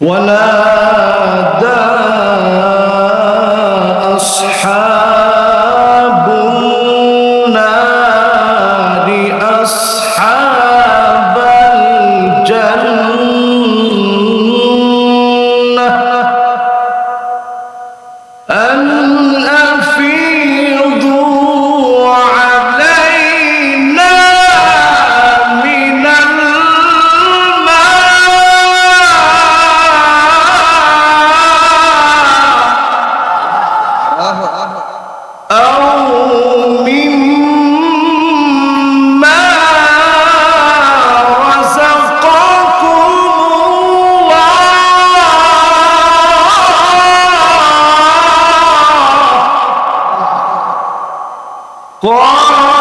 ولا 哇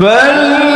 Fel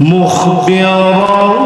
مخبرا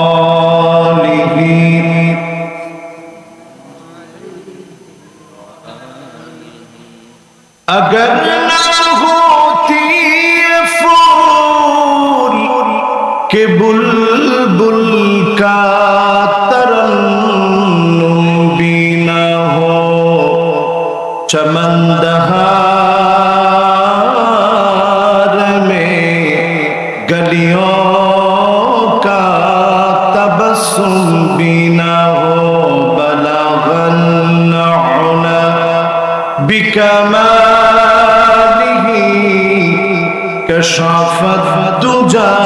شافت دجا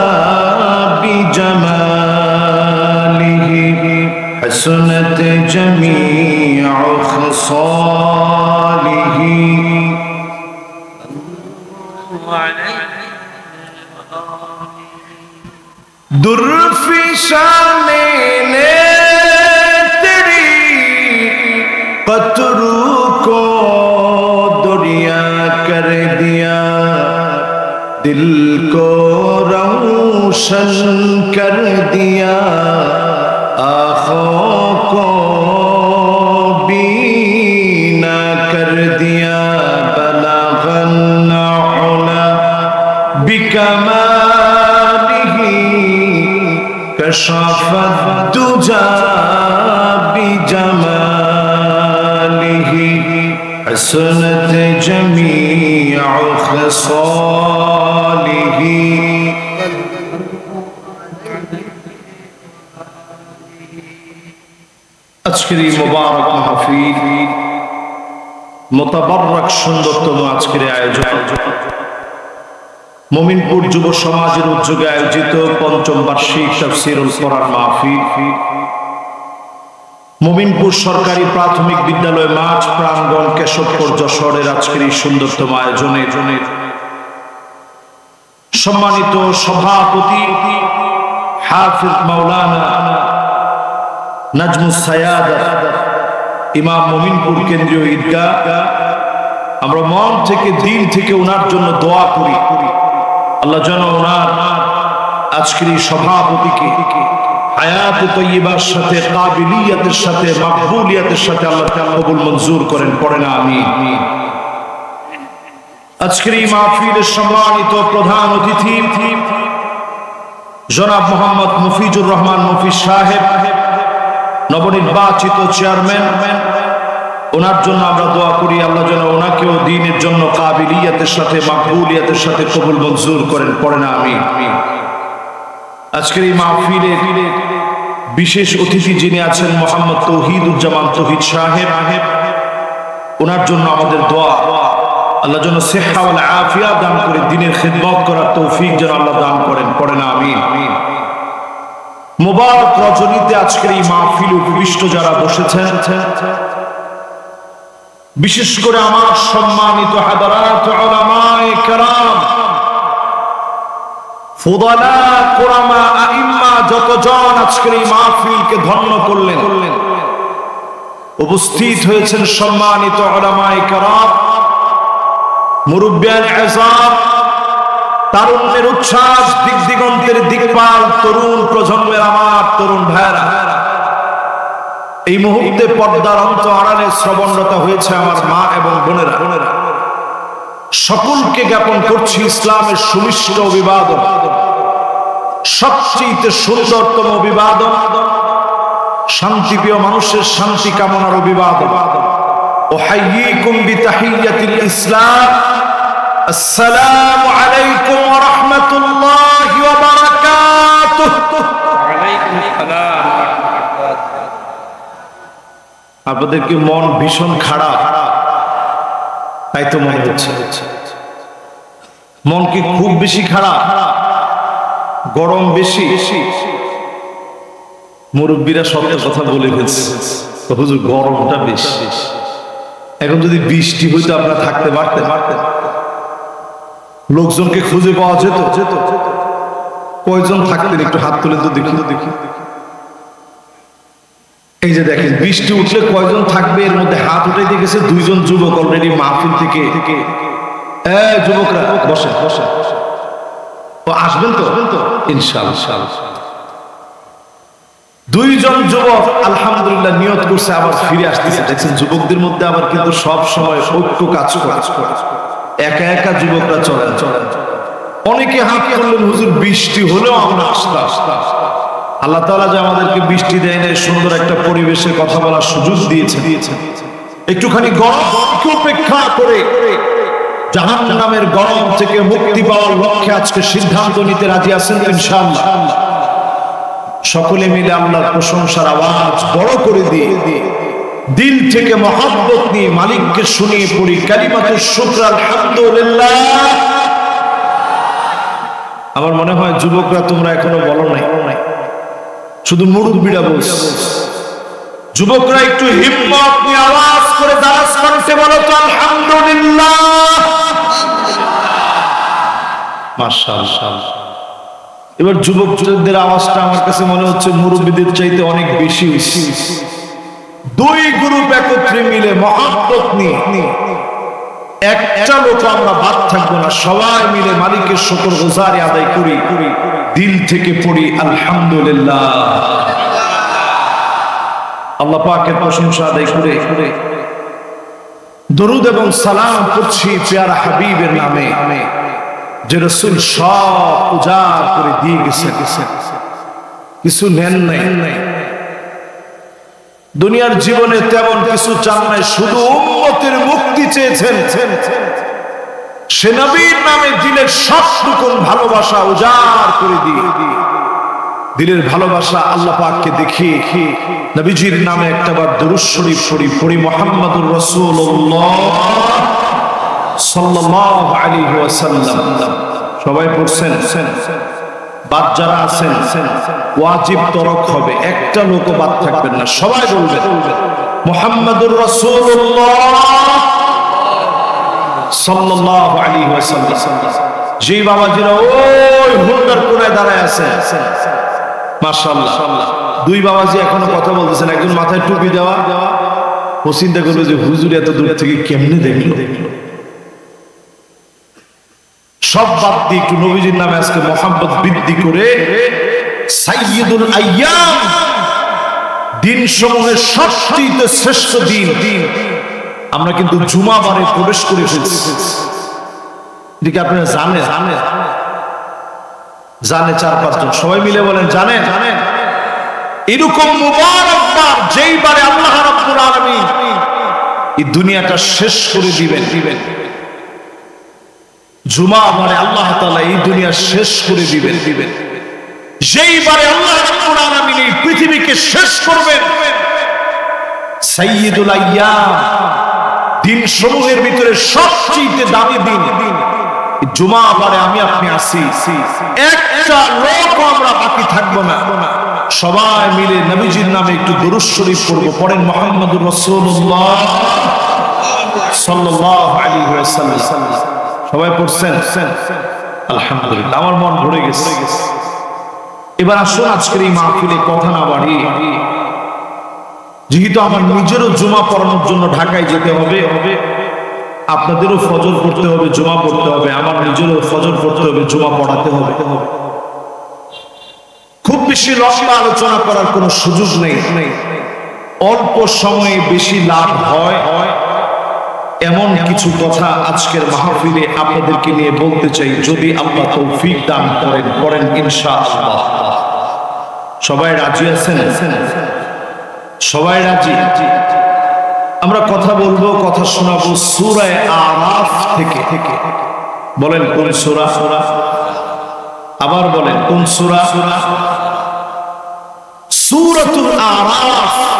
بجماله. حسنت جميع خصاله. در في شافت रोशन कर दिया आँखों को बीना कर दिया बलगन उला بكماله كشف الدجى بجماله حسنت جميع خصاله আজকের এই মোবারক মাহফিল মোতাবারক সুন্দরতম আজকের আয়োজন। মমিনপুর যুব সমাজের উদ্যোগে আয়োজিত পঞ্চম বার্ষিক তাফসিরুল কোরআন মাহফিল। মমিনপুর সরকারি প্রাথমিক বিদ্যালয় মাঠ প্রাঙ্গণ কেশবপুর যশোরের আজকের এই সুন্দরতম আয়োজনে সম্মানিত সভাপতি হাফিজ মাওলানা নাজমুস সায়াদ, ইমাম মমিনপুর কেন্দ্রীয় ঈদগাহ। আমরা মন থেকে দিন থেকে ওনার জন্য দোয়া করি। আল্লাহ যেন ওনার আজকের এই সভাপতিকে মঞ্জুর করেন। আমি প্রধান জনাব মোহাম্মদ মুফিজুর রহমান মফিজ সাহেব। নবনির্বাচিত চেয়ারম্যান, ওনার জন্য আমরা দোয়া করি, আল্লাহ যেন ওনাকেও দিনের জন্য কাবিলিয়াতের সাথে, মাকবুলিয়াতের সাথে কবুল মঞ্জুর করেন, পড়ে না আমি। আজকের এই মাহফিলে বিশেষ অতিথি যিনি আছেন, মোহাম্মদ তৌহিদুজ্জামান তৌহিদ সাহেব, ওনার জন্য আমাদের দোয়া। আল্লাহ যেন সেহাওয়াল আফিয়া দান করে দিনের খেদমত করার তৌফিক যেন আল্লাহ দান করেন, পড়ে না আমি। মোবারক রজনীতে আজকের এই মাহফিল উপবিষ্ট যারা বসেছেন, বিশেষ করে আমার সম্মানিত যতজন আজকের এই মাহফিলকে ধন্য করলেন, উপস্থিত হয়েছেন সম্মানিত উলামায়ে কেরাম তারুণ্যের উচ্ছ্বাস, দিক দিগন্তের দিকপাল, তরুণ প্রজন্মের আমার তরুণ ভাইরা এই মুহূর্তে পর্দার অন্ত আড়ালে শ্রবণরতা হয়েছে আমার মা এবং বোনেরা। বোনেরা সকলকে জ্ঞাপন করছি ইসলামের সুমিষ্ট অভিবাদন। সবচেয়ে সুন্দরতম অভিবাদন শান্তিপ্রিয় মানুষের শান্তি কামনার অভিবাদন। ও হাইয়িকুম বিতাহিয়াতিল ইসলাম। আসসালামু আলাইকুম ওয়া রাহমাতুল্লাহি ওয়া বারাকাতুহু। আপনাদের কি মন ভীষণ খারাপ? তাই তো মনে হচ্ছে। মন কি খুব বেশি খারাপ? গরম বেশি? মুরব্বীরা সত্য কথা বলে ফেলছে। হুজুর গরমটা বেশি। এখন যদি বৃষ্টি হইতো আপনারা থাকতে পারতে পারতেন। লোকজনকে খুঁজে পাওয়া যেত। যেত কয়জন থাকতেন একটু হাত তুলে তো দেখি। দেখি এই যে দেখেন, বৃষ্টি উঠলে কয়জন থাকবে? এর মধ্যে হাত উঠাইতে গেছে দুইজন যুবক অলরেডি মাহফিল থেকে। যুবকরা বসে বসে ও, আসবেন তো? ইনশাআল্লাহ। দুইজন যুবক আলহামদুলিল্লাহ নিয়ত করছে, আবার ফিরে আসতেছে। দেখছেন, যুবকদের মধ্যে আবার কিন্তু সব সময় ঐক্য কাজ করে। একা একা যুবকরা চলে। চলেন অনেকে হাত করলেন, হুজুর, বৃষ্টি হলেও আমরা আসতে আসতে আল্লাহ তাআলা যে আমাদেরকে বৃষ্টি দেয় না সুন্দর একটা পরিবেশে কথা বলার সুযোগ দিয়েছে দিয়েছেন। একটুখানি গরমকে উপেক্ষা করে জাহান নামের গরম থেকে মুক্তি পাওয়ার লক্ষ্যে আজকে সিদ্ধান্ত নিতে রাজি আছেন তো ইনশাআল্লাহ। সকলে মিলে আল্লাহর প্রশংসার আওয়াজ বড় করে দিয়ে দিয়ে দিল থেকে মহাব্বত নিয়ে মালিককে শুনিয়ে পড়ি কালিমাতুর শুকর, আলহামদুলিল্লাহ। আমার মনে হয় যুবকরা তোমরা এখনও বলো নাই। শুধু মুরব্বীরা বলছ। যুবকরা একটু হিম্মত নিয়ে আওয়াজ করে দারাজ করতে বলো তো, আলহামদুলিল্লাহ। এবার যুবকদের আওয়াজটা আমার কাছে মনে হচ্ছে মুরব্বীদের চাইতে অনেক বেশি। দুই গ্রুপ একত্রে মিলে মহাব্বত নিয়ে। একটা লোক আমরা বাদ থাকব না, সবাই মিলে মালিকের শকর গোজারি আদায় করি। দিল থেকে পড়ি, আলহামদুলিল্লাহ। আল্লাহ পাকের প্রশংসা আদায় করে। দরুদ এবং সালাম করছি পেয়ারা হাবিবের নামে। যে রসুল সব উজাড় করে দিয়ে গেছে কিছু নেন নাই। দুনিয়ার জীবনে তেমন কিছু চান নাই, শুধু উম্মতের মুক্তি চেয়েছেন। সে নবীর নামে দিলের সবটুকুন ভালোবাসা উজাড় করে দিয়ে দিলের ভালোবাসা আল্লাহ পাককে দেখি নবীজির নামে একটা বার দরুদ শরীফ শরীফ পড়ি মোহাম্মদুর রাসূলুল্লাহ সাল্লাল্লাহু আলাইহি ওয়াসাল্লাম। সবাই পড়ছেন? বাদ যারা আছেন, ওয়াজিব তরক হবে। একটা লোকও বাদ থাকবেন না। সবাই বলবেন, মোহাম্মদুর আলাইহি ওয়াসাল্লাম। যেই বাবাজিরা ওই হুন্ডার কোনায় দাঁড়ায় আছে। মাশাআল্লাহ। দুই বাবাজি এখনও কথা বলতেছেন, একজন মাথায় টুপি দেওয়া। ও চিন্তা করবে যে হুজুর এত দূর থেকে কেমনে দেখল? সব বাদ দিয়ে একটু নবীজির নামে আজকে মোহাম্মদ বৃদ্ধি করে সাইয়্যিদুল আইয়াম দিন সমূহের সবচেয়ে শ্রেষ্ঠ দিন। আমরা কিন্তু জুমা বারে প্রবেশ করে ফেলছি এদিকে আপনারা জানে জানে জানে চার পাঁচজন। সবাই মিলে বলেন, জানেন? জানেন এরকম মুবারক বার যেই বারে আল্লাহ রাব্বুল আলামিন এই দুনিয়াটা শেষ করে দিবেন দিবেন। জুমা মানে আল্লাহ তাআলা এই দুনিয়া শেষ করে দিবেন। দিবেন যেই বারে আল্লাহ এই পৃথিবীকে শেষ করবেন দিন সমূহের ভিতরে সবচেয়ে দামি দিন। জুমা বারে আমি আপনি আসি একটা লোক আমরা বাকি থাকব না। সবাই মিলে নবীজির নামে একটু দরুদ শরীফ পড়ব। পড়েন মোহাম্মদুর রাসূলুল্লাহ সাল্লাল্লাহু আলাইহি ওয়াসাল্লাম। সবাই পড়ছেন? আলহামদুলিল্লাহ, আমার মন ভরে গেছে। এবার আসুন আজকের এই মাহফিলে কথা না বাড়ি যেহেতু আমার নিজেরও জুমা পড়ানোর জন্য ঢাকায় যেতে হবে হবে আপনাদেরও ফজর পড়তে হবে, জুমা পড়তে হবে, আমার নিজেরও ফজর পড়তে হবে, জুমা পড়াতে হবে। খুব বেশি লম্বা আলোচনা করার কোনো সুযোগ নেই। অল্প সময়ে বেশি লাভ হয় হয়। এমন কিছু কথা আজকের মাহফিলে আপনাদেরকে নিয়ে বলতে চাই, যদি আল্লাহ তৌফিক দান করেন করেন ইনশাআল্লাহ। সবাই রাজি আছেন? সবাই রাজি? আমরা কথা বলব, কথা শোনাবো সুরায় আরাফ থেকে। থেকে বলেন, কোন সুরা? সুরা আবার বলেন, কোন সুরা সুরা? সুরাতুল আরাফ।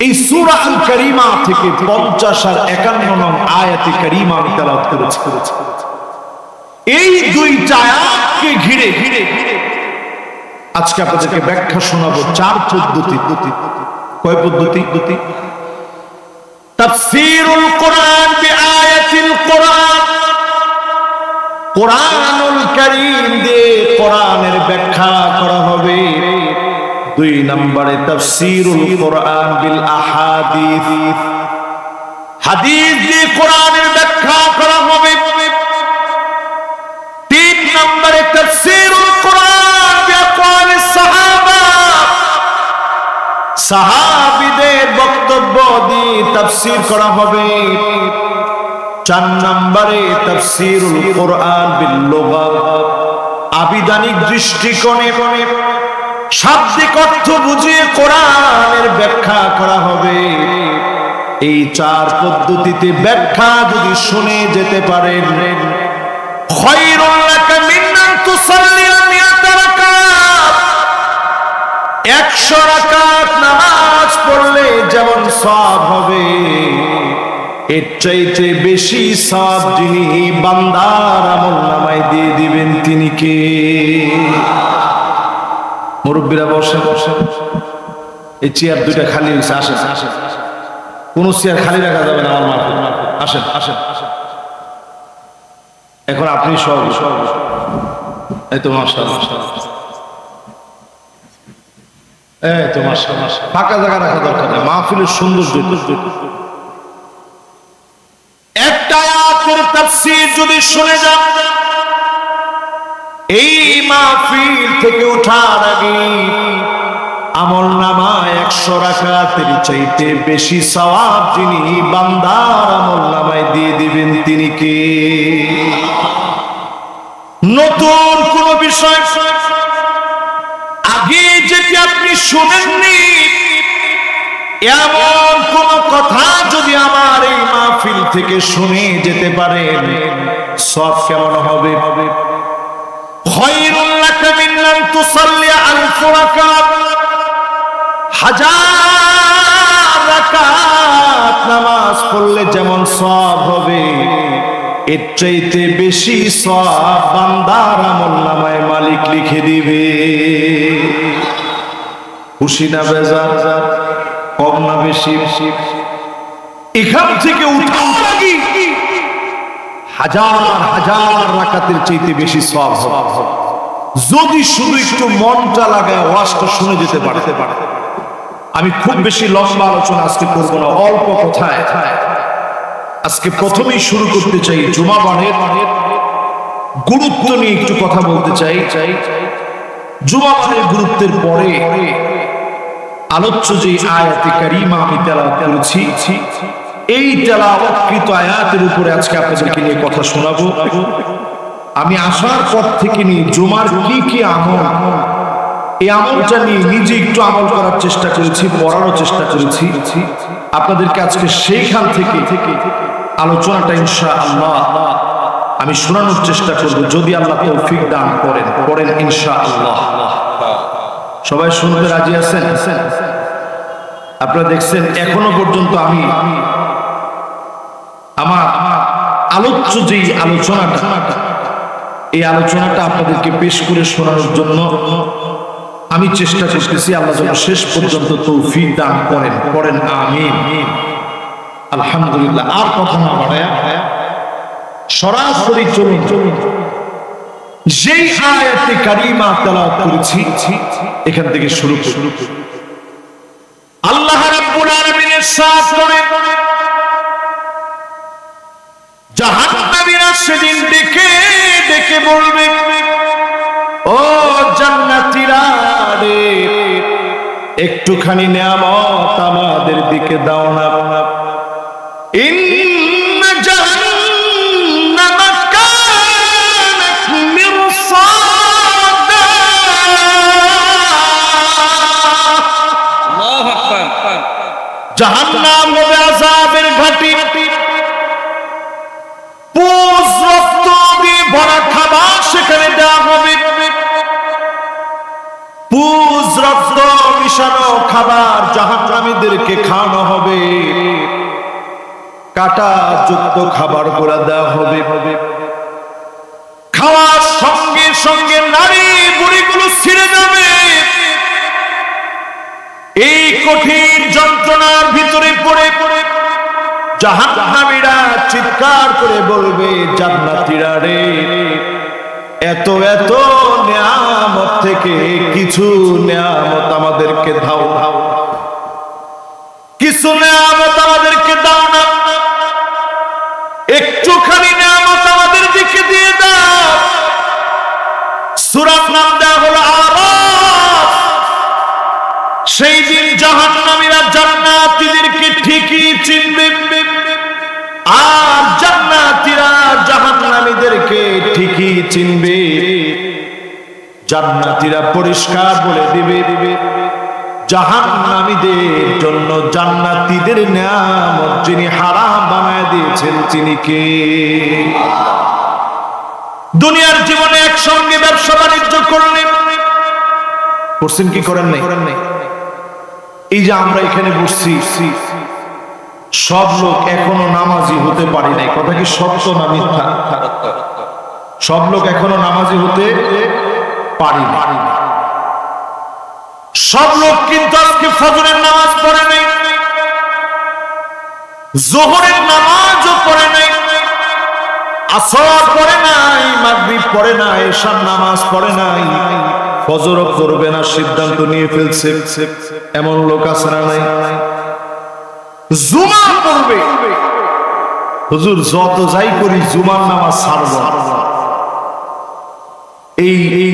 এই সূরা আল কারীমা থেকে 50 আর 51 নং আয়াতে কারীমা আমি করেছি করেছি। এই দুইটা আয়াতকে ঘিরে ঘিরে আজকে আপনাদেরকে ব্যাখ্যা শোনাবো চার পদ্ধতি। কয় পদ্ধতি? পদ্ধতি তাফসীরুল কোরআন বিআয়াতিল কোরআন। কোরআনুল কারীম দিয়ে কোরআনের ব্যাখ্যা করা হবে। দুই নম্বরে তাফসীরুল কোরআন বিল আহাদিস। হাদিস দিয়ে কোরআনের ব্যাখ্যা করা হবে। তিন নম্বরে তাফসীরুল কোরআন বিআকওয়ালিস সাহাবা। সাহাবীদের বক্তব্য দিয়ে তাফসীর করা হবে। চার নম্বরে তাফসীরুল কোরআন বিল লুগাত। আবিধানিক দৃষ্টিকোণে শাব্দিক অর্থ বুঝিয়ে কোরআনের ব্যাখ্যা করা হবে। এই চার পদ্ধতিতে ব্যাখ্যা যদি শুনে যেতে পারেন। মিয়াতা রাকাত। 100 নামাজ পড়লে যেমন সওয়াব হবে, এর চাইতে বেশি সব যিনি বান্দার আমল নামায় দিয়ে দিবেন তিনি কে? মুরব্বীরা বসে। বসে এই চেয়ার দুইটা খালি হয়েছে আসেন। আসেন কোন চেয়ার খালি রাখা যাবে না আমার মারফত আসেন আসেন। এখন আপনি সব এই তো মাসা এই তো মাসা ফাঁকা জায়গা রাখা দরকার নেই। মাহফিলের সৌন্দর্য। একটা আয়াতের তাফসীর যদি শুনে যান, এই মাহফিল থেকে ওঠার আগে আমল নামায় একশো রাকাতের চাইতে বেশি সওয়াব যিনি বান্দার আমল নামায় দিয়ে দিবেন তিনি কে? নতুন কোন বিষয়। আগে যেটি আপনি শুনেননি, এমন কোন কথা যদি আমার এই মাহফিল থেকে শুনে যেতে পারেন সব কেমন হবে? খয়রুল লাকা মিন আন তুসাল্লি আলফ রাকাত নামাজ পড়লে যেমন সব হবে, এর চাইতে বেশি সব বান্দার মালিক লিখে দিবে। খুশি না বেজা কম না বেশি? এখান থেকে আগে হাজার হাজার রাকাতের চাইতে বেশি সব যদি শুধু একটু মনটা লাগায় ওয়াজটা শুনে যেতে পারতে পারে। আমি খুব বেশি লম্বা আলোচনা আজকে করব না, অল্প কথায়। আজকে প্রথমেই শুরু করতে চাই জুমা বানের গুরুত্ব নিয়ে একটু কথা বলতে চাই। জুমা বানের গুরুত্বের পরে আলোচ্য যে আয়াতে কারিমা আমি তেলাওয়াত করেছি এই তেলাওয়াতকৃত আয়াতের উপরে আজকে আপনাদেরকে নিয়ে কথা শোনাবো। আমি আসার পর থেকে নিয়ে জুমার কি কি আমল, এই আমলটা নিয়ে নিজে একটু আমল করার চেষ্টা করেছি, পড়ারও চেষ্টা করেছি। আপনাদেরকে আজকে সেইখান থেকে থেকে আলোচনাটা ইনশা আল্লাহ আমি শোনানোর চেষ্টা করব, যদি আল্লাহ তৌফিক দান করেন করেন ইনশা আল্লাহ সবাই শুনতে রাজি আছেন? আপনারা দেখছেন, এখনও পর্যন্ত আমি আমার আলোচ্য যেই আলোচনাটা, এই আলোচনাটা আপনাদেরকে পেশ করে শোনানোর জন্য আমি চেষ্টা করতেছি আল্লাহ যেন শেষ পর্যন্ত তৌফিক দান করেন করেন আমিন। আলহামদুলিল্লাহ। আর কথা না সরাসরি চলুন। চলুন যেই আয়াতে কারিমা তেলাওয়াত করেছি, এখান থেকে শুরু শুরু আল্লাহ রাব্বুল আলামিনের সাথ করে সেদিন ডেকে ডেকে বলবে, ও জান্নাতীরা রে, একটুখানি নিয়ামত আমাদের দিকে দাও না। জাহান্নামা হবে আযাবের খাবার জাহান্নামীদেরকে খাওয়ানো হবে। কাটা যুক্ত খাবার করে দেওয়া হবে। খাওয়ার সঙ্গে সঙ্গে নারী বুড়িগুলো ছিঁড়ে যাবে। এই কঠিন যন্ত্রণার ভিতরে পড়ে পড়ে জাহান্নামীরা চিৎকার করে বলবে, জান্নাতীরা রে এত এত নিয়ামত থেকে কিছু নিয়ামত আমাদেরকে দাও। দাও কিছু নিয়ামত আমাদেরকে দাও না। একটুখানি নিয়ামত আমাদের দিকে দিয়ে দাও। সুরাত নাম দেওয়া হলো আরাফ। সেই দিন জাহান্নামীরা জান্নাতীদেরকে ঠিকই চিনবে। আর জান্নাতীরা জাহান্নামীদেরকে চিনবে। জান্নাতীরা পরিষ্কার বলে দিবে। জাহান্নামীদের জন্য জান্নাতীদের নিয়ামত যিনি হারাম বানায় দিয়েছেন, তিনি কে? দুনিয়ার জীবনে একসঙ্গে ব্যবসা বাণিজ্য করলেন করছেন কি করেন নাই? এই যে আমরা এখানে বসছি, সব লোক এখনও নামাজি হতে পারি নাই। কথা কি সত্য না মিথ্যা? সব লোক এখনও নামাজি হতে পারি সব লোক কিন্তু আজকে ফজরের নামাজ পড়ে নাই, জোহরের নামাজও পড়ে নাই, আসর পড়ে নাই, মাগরিব পড়ে নাই, এশার নামাজ পড়ে নাই ফজরও করবে না, সিদ্ধান্ত নিয়ে ফেলছে। এমন লোক আছে না নাই? জুমা পড়বে হুজুর, যত যাই করি, জুমার নামাজ না। এই এই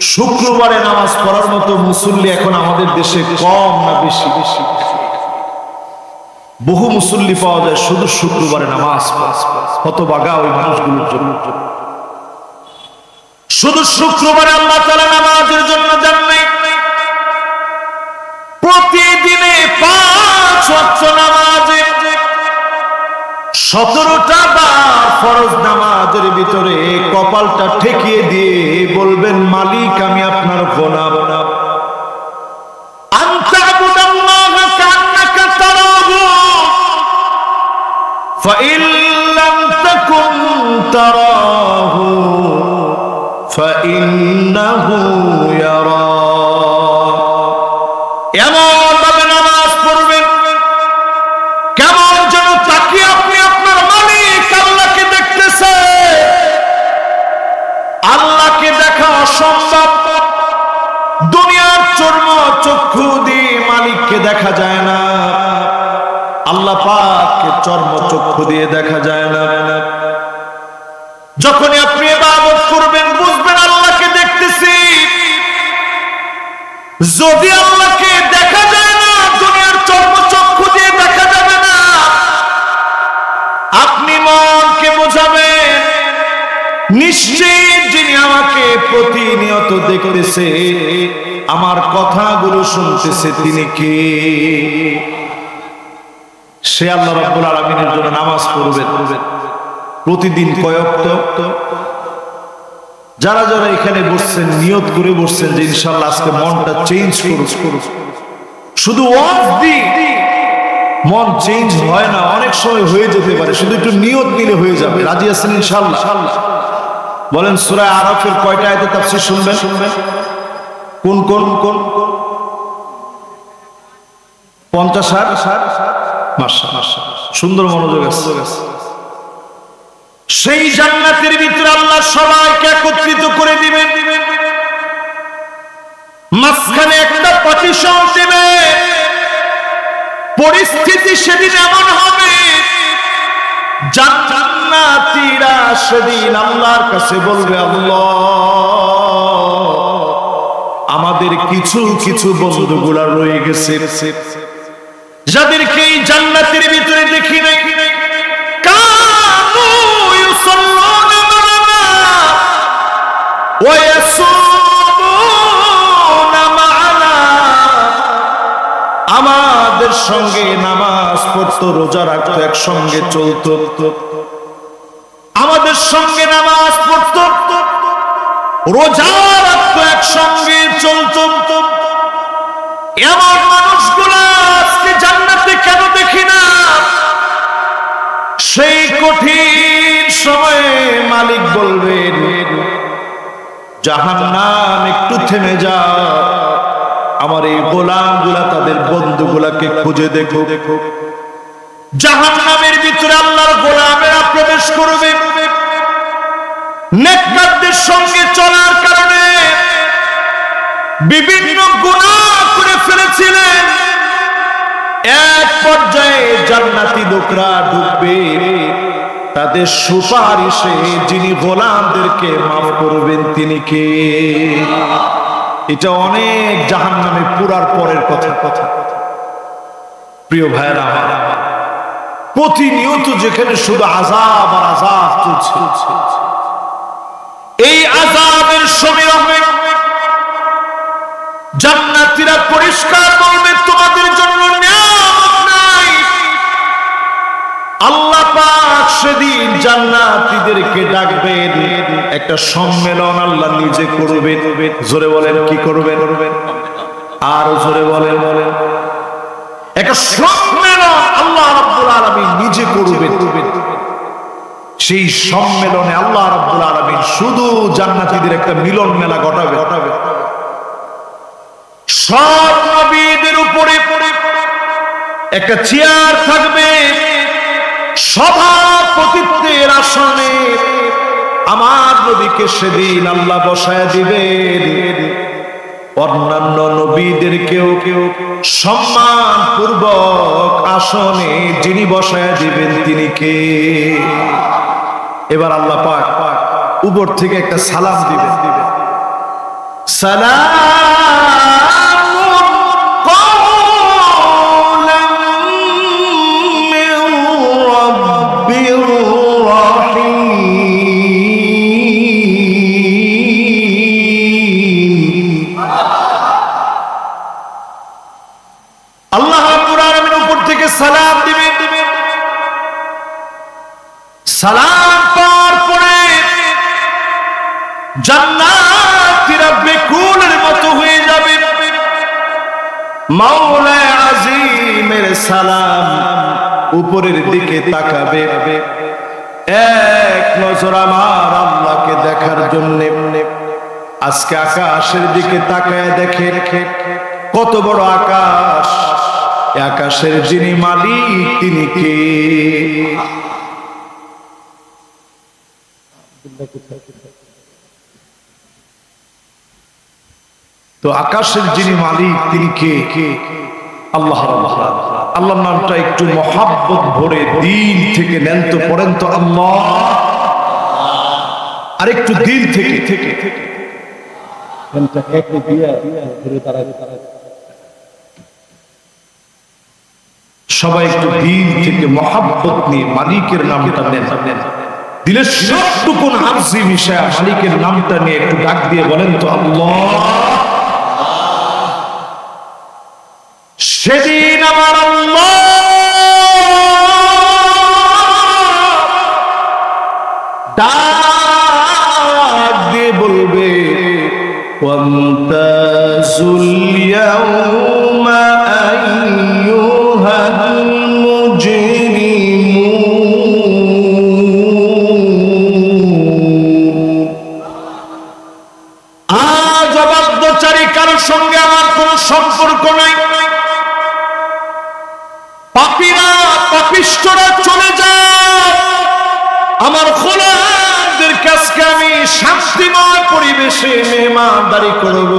শুক্রবারে নামাজ পড়ার মতো মুসল্লি এখন আমাদের দেশে কম না বেশি? বেশি বহু মুসল্লি পাওয়া যায় শুধু শুক্রবারে নামাজ কত বাগা ওই মানুষগুলোর জন্য। শুধু শুক্রবারে আল্লাহ তাআলা নামাজের জন্য যান নাই। প্রতিদিনে পাঁচ ওয়াক্ত নামাজে সতেরোটা বার ফরজ নামাজের ভিতরে কপালটা ঠেকিয়ে দিয়ে বলবেন মালিক আমি আপনার গোলাম আনতা আবুদাল্লাহ কান্নাকা তারাহু فإن لم تكن تراه فإنه يراك দেখা যায় না। আল্লাহ পাককে চর্ম চক্ষু দিয়ে দেখা যায় না। যখনই আপনি ইবাদত করবেন, বুঝবেন আল্লাহকে দেখতেছি। যদি আল্লাহকে দেখা যায় না, দুনিয়ার চর্মচক্ষু দিয়ে দেখা যাবে না। আপনি মনকে বোঝাবেন। নিশ্চিত যিনি আমাকে প্রতিনিয়ত দেখতেছে আমার কথাগুলো শুনতেছে তিনি কে? সে আল্লাহ রাব্বুল আলামিনের জন্য নামাজ পড়বেন। প্রতিদিন কয়েকত যারা যারা এখানে বসছেন, নিয়ত করে বসছেন যে ইনশাল্লাহ আজকে মনটা চেঞ্জ করুক। শুধু ওয়াজ দি মন চেঞ্জ হয় না, অনেক সময় হয়ে যেতে পারে। শুধু একটু নিয়ত নিলে হয়ে যাবে। রাজি আছেন ইনশাল্লাহ বলেন, সূরা আরাফের কয়টা আয়াতে তাফসীর শুনবেন শুনবেন? কোন কোন? কোন পঞ্চাশ ষাট? সুন্দর মনোযোগ সেই জান্নাতের ভিতরে আল্লাহ সবাইকে একত্রিত করে দিবেন। মাঝখানে একটা পাটিশন দেবে। পরিস্থিতি সেদিন এমন হবে। জান্নাতীরা সেদিন আল্লাহর কাছে বলবে, আল্লাহ। আমাদের কিছু কিছু বন্ধুগুলা রয়ে গেছে। যাদেরকে এই জান্নাতের ভিতরে দেখি নাই। আমাদের সঙ্গে নামাজ পড়তো, রোজা রাখতো, একসঙ্গে চলতো। আমাদের সঙ্গে নামাজ পড়তো, রোজা রাখতো, একসঙ্গে। মালিক বলবেন জাহান্নাম একটু থেমে যা আমার এই গোলামগুলা তাদের বন্ধু গুলাকে খুঁজে দেখো দেখো। জাহান্নামের ভিতরে আল্লাহর গোলামেরা প্রবেশ করবে। নেককারদের সঙ্গে চলার কারণে বিভিন্ন গুনাহ করে ফেলেছিলেন। এক পর্যায়ে জান্নাতি লোকরা ঢুকবে। তাদের সুপারিশে যিনি গোলামদেরকে মাফ করবেন, তিনি কে? এটা অনেক জাহান নামে পুরার পরের কথা। কথা প্রিয় আমার প্রতিনিয়ত যেখানে শুধু আজাব আর আজাব চলছে, এই আজাবের হবে জান্নাতীরা পরিষ্কার করবে তোমাদের জন্য আল্লাহ পাক সেদিন জান্নাতীদেরকে ডাকবেন। একটা সম্মেলন আল্লাহ নিজে করবেন। জোরে বলেন, কি করবেন? আর জোরে বলেন বলেন। একটা সম্মেলন আল্লাহ রাব্বুল আলামিন নিজে করবেন। সেই সম্মেলনে আল্লাহ রাব্বুল আলামিন শুধু জান্নাতীদের একটা মিলন মেলা ঘটাবে। ঘটাবে সব নবীদের উপরে একটা চেয়ার থাকবে। সভাপতিত্বের আসনে আমার নবীকে সেদিন আল্লাহ বসায় দিবেন। অন্যান্য নবীদেরকেও কেউ সম্মান পূর্বক আসনে যিনি বসায় দিবেন, তিনি কে? এবার আল্লাহ পাক উপর থেকে একটা সালাম দিবেন। সালাম! সালাম দিবেন। দিবেন সালাম পাওয়ার পরে জান্নাতীরা বেকুলের মতো হয়ে যাবে। মাওলা আজিমের সালাম উপরের দিকে তাকাবে। এক নজর আমার আল্লাহকে দেখার জন্য। আজকে আকাশের দিকে তাকায় দেখে কত বড় আকাশ। আকাশের যিনি মালিক, তিনি কে? তো আকাশের যিনি মালিক, তিনি কে? কে আল্লাহ আল্লাহ নামটা একটু মহাব্বত ভরে দিল থেকে নেন তো পড়েন তো আল্লাহ। আর একটু দিল থেকে থেকে ফ্যানটা একটু দিয়ে ঘুরে দাঁড়ায় দাঁড়ায় সবাই একটু দিন থেকে মহাব্বত নিয়ে মালিকের নামটা নেন। দিলের সবটুকু হাফজি মিশায় মালিকের নামটা নিয়ে একটু ডাক দিয়ে বলেন তো, আল্লাহ। সেদিন আমার আল্লাহ ডাক দিয়ে বলবে পন্তাজুল পাপিষ্টরা চলে যায়। আমার খোলাদের কাছকে আমি শান্তিময় পরিবেশে মেহমানদারি করব।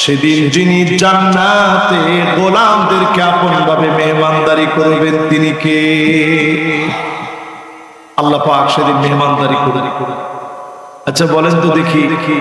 সেদিন যিনি জান্নাতে গোলামদেরকে আপন ভাবে মেহমানদারি করবেন, তিনি কে? আল্লাহ পাক সেদিন মেহমানদারি করে আচ্ছা বলেন তো দেখি দেখি।